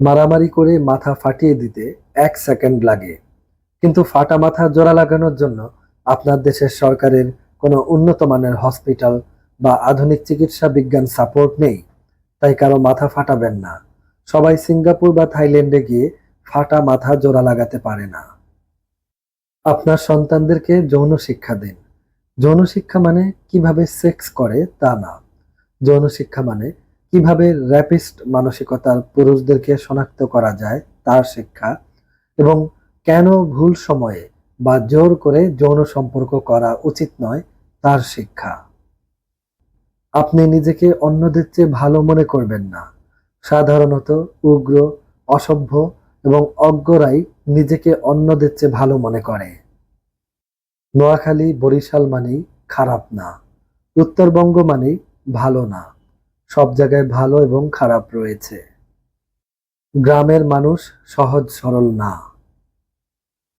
মারামারি করে মাথা ফাটিয়ে দিতে এক সেকেন্ড লাগে। কিন্তু ফাটা মাথা জোড়া লাগানোর জন্য আপনার দেশের সরকারের কোনো উন্নত মানের হসপিটাল বা আধুনিক চিকিৎসা বিজ্ঞান সাপোর্ট নেই। তাই কারও মাথা ফাটাবেন না। সবাই সিঙ্গাপুর বা থাইল্যান্ডে গিয়ে ফাটা মাথা জোড়া লাগাতে পারে না। আপনার সন্তানদেরকে যৌন শিক্ষা দিন। যৌন শিক্ষা মানে কীভাবে সেক্স করে তা না। যৌন শিক্ষা মানে কীভাবে র্যাপিস্ট মানসিকতার পুরুষদেরকে শনাক্ত করা যায় তার শিক্ষা এবং কেন ভুল সময়ে বা জোর করে যৌন সম্পর্ক করা উচিত নয় তার শিক্ষা। আপনি নিজেকে অন্যদের চেয়ে ভালো মনে করবেন না। সাধারণত উগ্র, অসভ্য এবং অজ্ঞরাই নিজেকে অন্যদের চেয়ে ভালো মনে করে। নোয়াখালী, বরিশাল মানেই খারাপ না। উত্তরবঙ্গ মানেই ভালো না। সব জায়গায় ভালো এবং খারাপ রয়েছে। গ্রামের মানুষ সহজ সরল না।